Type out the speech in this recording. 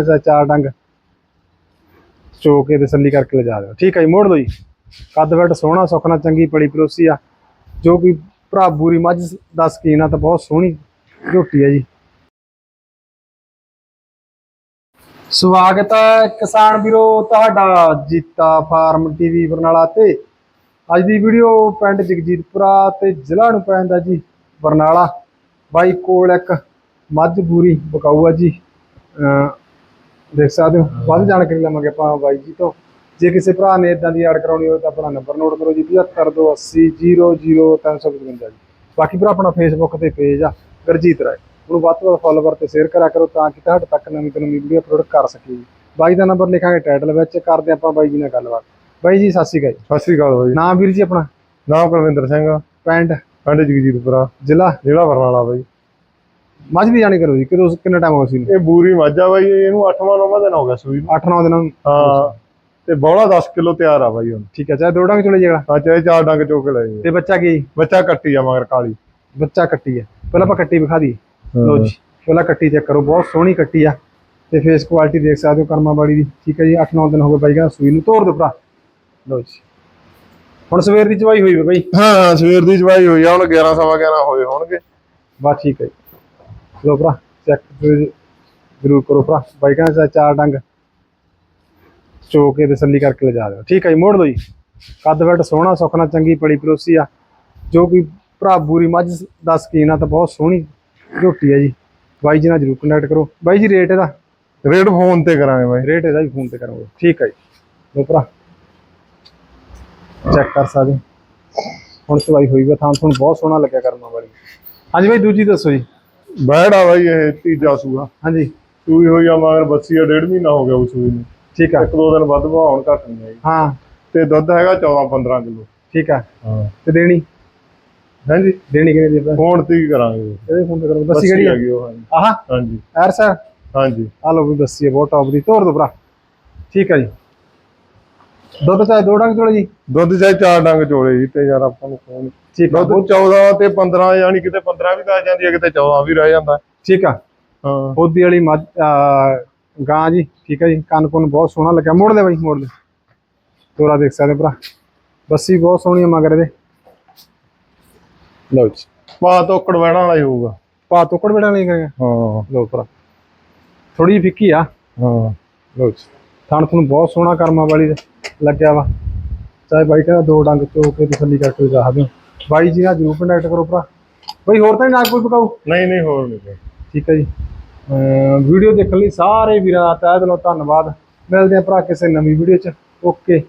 ਐਸਾ ਚਾਰ ਡੰਗ ਚੋ ਕੇ ਤਸੱਲੀ ਕਰਕੇ ਲਿਜਾ ਦਿਓ। ਠੀਕ ਹੈ ਜੀ, ਮੋੜ ਲਓ ਜੀ। ਕੱਦ ਵੱਡ ਸੋਹਣਾ ਸੁਖਣਾ ਚੰਗੀ, ਪੜੀ ਪਰੋਸੀ ਆ। ਜੋ ਕੋਈ ਭਰਾ ਬੂਰੀ ਮੱਝ ਦਾ ਸਕੀਨ ਆ ਤਾਂ ਬਹੁਤ ਸੋਹਣੀ ਝੋਟੀ ਆ ਜੀ। ਸਵਾਗਤ ਹੈ ਕਿਸਾਨ ਵੀਰੋ ਤੁਹਾਡਾ ਜੀਤਾ ਫਾਰਮ ਟੀਵੀ ਬਰਨਾਲਾ ਤੇ। ਅੱਜ ਦੀ ਵੀਡੀਓ ਪਿੰਡ ਜਗਜੀਤਪੁਰਾ ਤੇ ਜ਼ਿਲ੍ਹਾ ਨੂੰ ਪੈਂਦਾ ਜੀ, ਬਰਨਾਲਾ। ਬਾਈ ਕੋਲ ਇੱਕ ਮੱਝ ਬੂਰੀ ਬਕਾਊ ਆ ਜੀ। ਅਮ ਦੇਖ ਸਕਦੇ ਹੋ। ਵੱਧ ਜਾਣਕਾਰੀ ਲਵਾਂਗੇ ਆਪਾਂ ਬਾਈ ਜੀ ਤੋਂ। ਜੇ ਕਿਸੇ ਭਰਾ ਨੇ ਇਦਾਂ ਦੀ ਐਡ ਕਰਾਉਣੀ ਹੋਵੇ ਤਾਂ ਆਪਣਾ ਨੰਬਰ ਨੋਟ ਕਰੋ ਜੀ 7528000355 ਜੀ। ਬਾਕੀ ਭਰਾ ਆਪਣਾ ਫੇਸਬੁੱਕ ਤੇ ਪੇਜ ਆ ਗੁਰਜੀਤ ਰਾਏ। ਉਹਨੂੰ ਵੱਧ ਤੋਂ ਵੱਧ ਫੋਲੋਵਰ ਤੇ ਸ਼ੇਅਰ ਕਰਿਆ ਕਰੋ ਤਾਂ ਕਿ ਤੁਹਾਡੇ ਤੱਕ ਨਵੀਂ ਤੋਂ ਨਵੀਂ ਵੀਡੀਓ ਅਪਲੋਡ ਕਰ ਸਕੀਏ। ਬਾਈ ਦਾ ਨੰਬਰ ਲਿਖਾਂਗੇ ਟਾਈਟਲ ਵਿੱਚ ਕਰਦੇ ਆਪਾਂ ਬਾਈ ਜੀ ਨਾਲ ਗੱਲਬਾਤ। ਬਾਈ ਜੀ ਸਤਿ ਸ਼੍ਰੀ ਅਕਾਲ ਜੀ। ਸਤਿ ਸ੍ਰੀ ਅਕਾਲ ਬਾਈ। ਨਾਮ ਵੀਰ ਜੀ ਆਪਣਾ? ਨਾਮ ਕੁਲਵਿੰਦਰ ਸਿੰਘ ਪਿੰਡ? ਪਿੰਡ ਜਗਜੀਤਪੁਰਾ। ਜ਼ਿਲ੍ਹਾ? ਜ਼ਿਲ੍ਹਾ ਬਰਨਾਲਾ ਬਾਈ। ਮੱਝ ਦੀ ਜਾਣੀ ਕਰੋ ਜੀ ਕਿਦੋਂ ਕਿੰਨਾ ਟਾਈਮ ਹੋ ਗਿਆ ਸੀ ਇਹ ਬੂਰੀ ਮੱਝ ਆ ਬਾਈ ਇਹਨੂੰ 8ਵਾਂ 9ਵਾਂ ਦਿਨ ਹੋ ਗਿਆ ਸੂਈ ਨੂੰ। 8-9 ਦਿਨਾਂ ਨੂੰ? ਹਾਂ ਤੇ ਬੌਲਾ 10 ਕਿਲੋ ਤਿਆਰ ਆ ਬਾਈ ਹੁਣ। ਠੀਕ ਹੈ ਚਾਹੇ ਦੋ ਡੰਗ ਚਲੇ ਜਾਏਗਾ ਹਾਂ ਚਾਹੇ ਚਾਰ ਡੰਗ ਚੋਕ ਲੈ ਜੀ। ਤੇ ਬੱਚਾ ਕੀ? ਬੱਚਾ ਕੱਟੀ ਆ ਮਗਰ ਕਾਲੀ। ਬੱਚਾ ਕੱਟੀ ਹੈ ਪਹਿਲਾਂ ਆਪਾਂ ਕੱਟੀ ਵਿਖਾ ਦਈਏ। ਲੋ ਜੀ ਪਹਿਲਾਂ ਕੱਟੀ ਚੈੱਕ ਕਰੋ ਬਹੁਤ ਸੋਹਣੀ ਕੱਟੀ ਆ। ਤੇ ਫੇਸ ਕੁਆਲਿਟੀ ਦੇਖ ਸਕਦੇ ਹੋ ਕਰਮਾ ਬਾੜੀ ਦੀ। ਠੀਕ ਹੈ ਜੀ 8-9 ਦਿਨ ਹੋ ਗਏ ਬਾਈ ਕਹਿੰਦਾ ਸੂਈ ਨੂੰ। ਤੋੜ ਦਿਓ ਭਰਾ। ਲੋ ਜੀ। ਹੁਣ ਸਵੇਰ ਦੀ ਚਵਾਈ ਹੋਈ ਬਾਈ? ਹਾਂ ਹਾਂ ਸਵੇਰ ਦੀ ਜਵਾਈ ਹੋਈ ਆ ਹੁਣ 11 ਸਵਾ 11 ਹੋਏ ਹੋਣਗੇ। ਬਸ ਠੀਕ ਹੈ ਜੀ। ਲੋ ਭਰਾ ਚੈੱਕ ਜ਼ਰੂਰ ਕਰੋ ਭਰਾ। ਬਾਈ ਕਹਿੰਦਾ ਚਾਰ ਡੰਗ ਚੋ ਕੇ ਤਸੱਲੀ ਕਰਕੇ ਲਿਜਾ ਦਿਓ। ਠੀਕ ਹੈ ਜੀ ਮੋੜ ਲਓ ਜੀ। ਕੱਦ ਵੱਡ ਸੋਹਣਾ ਸੁਖਣਾ ਚੰਗੀ ਪੜੀ ਪਰੋਸੀ ਆ। ਜੋ ਕੋਈ ਭਰਾ ਬੂਰੀ ਮੱਝ ਦਾ ਸਕੀਨ ਆ ਤਾਂ ਬਹੁਤ ਸੋਹਣੀ ਝੋਟੀ ਆ ਜੀ। ਬਾਈ ਜੀ ਨਾਲ ਜ਼ਰੂਰ ਕੰਟੈਕਟ ਕਰੋ। ਬਾਈ ਜੀ ਰੇਟ ਇਹਦਾ? ਰੇਟ ਫੋਨ ਤੇ ਕਰਾਂਗੇ ਬਾਈ। ਰੇਟ ਇਹਦਾ ਵੀ ਫੋਨ ਤੇ ਕਰਾਂਗੇ। ਠੀਕ ਹੈ ਜੀ। ਲੋ ਭਰਾ ਚੈੱਕ ਕਰ ਸਕਦੇ। ਹੁਣ ਸਵਾਈ ਹੋਈ ਵਾ ਥਾਂ ਤੁਹਾਨੂੰ ਬਹੁਤ ਸੋਹਣਾ ਲੱਗਿਆ ਕਰਮਾ ਵਾਲੀ ਹਾਂਜੀ ਬਾਈ ਦੂਜੀ ਦੱਸੋ ਜੀ। ਬੈੜ ਬਾਈ ਇਹ ਤੀਜਾ ਸੂਆ। ਹਾਂਜੀ। ਸੂਈ ਹੋਈ ਆ ਮਗਰ ਬੱਸੀ ਆ ਡੇਢ ਮਹੀਨਾ ਹੋ ਗਿਆ ਉਹ ਸੂਈ ਨੂੰ। ਠੀਕ ਆ। ਇੱਕ ਦੋ ਦਿਨ ਵੱਧ ਭਾਉਣ ਘੱਟ ਨਹੀਂ ਆਈ ਹਾਂ। ਤੇ ਦੁੱਧ ਹੈਗਾ 14 15 ਕਿਲੋ। ਠੀਕ ਆ। ਹਾਂ। ਤੇ ਦੇਣੀ? ਹਾਂਜੀ। ਦੇਣੀ ਕਿਹਨੇ ਦੀ ਆਪਾਂ? ਫੋਨ ਤੇ ਕਰਾਂਗੇ? ਇਹਦੇ ਫੋਨ ਤੇ ਕਰੋ ਦੱਸੀ ਕਿਹੜੀ ਆ? ਹੈਗੀ ਉਹ ਹਾਂਜੀ। ਆਹਾ। ਹਾਂਜੀ। ਐਰ ਸਰ ਹਾਂਜੀ। ਆ ਲਓ ਵੀ ਦੱਸੀ ਹੈ ਬਹੁਤ ਟੌਪ ਦੀ। ਤੋਰ ਦੋ ਭਰਾ। ਠੀਕ ਆ ਜੀ। ਦੁੱਧ ਚਾਹੇ ਦੋ ਡੰਗ ਚੋਲੇ ਜੀ? ਦੁੱਧ ਚਾਹੇ ਚਾਰ ਡੰਗ ਚੋਲੇ ਜੀ ਤੇ ਯਾਰ ਆਪਾਂ ਨੂੰ ਫੋਨ ਠੀਕ ਆ। ਦੁੱਧ 14 ਤੇ 15 ਯਾਨੀ ਕਿਤੇ 15 ਵੀ ਤਾਂ ਜਾਂਦੀ ਹੈ ਕਿਤੇ 14 ਵੀ ਰਹਿ ਜਾਂਦਾ। ਠੀਕ ਆ। ਹਾਂ। ਉਹਦੀ ਵਾਲੀ ਗਾਂ ਜੀ ਠੀਕ ਹੈ ਜੀ। ਕੰਨ ਕੁੰਨ ਬਹੁਤ ਸੋਹਣਾ ਲੱਗਿਆ। ਮੋੜ ਦੇ ਬਾਈ ਮੋੜ ਦੇ। ਤੋਰਾ ਦੇਖ ਸਕਦੇ ਭਰਾ। ਬੱਸੀ ਬਹੁਤ ਸੋਹਣੀ ਹੈ ਮਗਰ ਇਹਦੇ। ਲਓ ਜੀ। ਪਾ ਤੋਕੜ ਵਹਿਣਾ ਵਾਲਾ ਹੀ ਹੋਊਗਾ। ਪਾ ਟੁਕੜ ਬੜਾ ਨਹੀਂ ਕਰਿਆ ਹਾਂ। ਲਓ ਭਰਾ। ਥੋੜੀ ਜਿਹੀ ਫਿੱਕੀ ਆ। ਹਾਂ। ਲਓ ਜੀ। ਥਣ ਤੁਹਾਨੂੰ ਬਹੁਤ ਸੋਹਣਾ ਕਰਮਾ ਵਾਲੀ ਦੇ। ਲੱਗਿਆ ਵਾ। ਚਾਹੇ ਬਾਈ ਕਹਿੰਦਾ ਦੋ ਡੰਗ ਚੋ ਕੇ ਤਸੱਲੀ ਕਰਕੇ ਜਾ ਸਕਦੇ ਹੋ। ਬਾਈ ਜੀ ਨਾਲ ਜਰੂਰ ਕੰਟੈਕਟ ਕਰੋ ਭਰਾ। ਬਾਈ ਹੋਰ ਤਾਂ ਨਾ ਕੋਈ ਪਕਾਉ ਨਹੀਂ ਨਹੀਂ ਹੋਰ ਨਹੀਂ। ਠੀਕ ਹੈ ਜੀ। ਵੀਡੀਓ ਦੇਖਣ ਲਈ ਸਾਰੇ ਵੀਰਾਂ ਦਾ ਤਹਿ ਦਿਲੋਂ ਧੰਨਵਾਦ। ਮਿਲਦੇ ਆ ਭਰਾ ਕਿਸੇ ਨਵੀਂ ਵੀਡੀਓ 'ਚ। ਓਕੇ।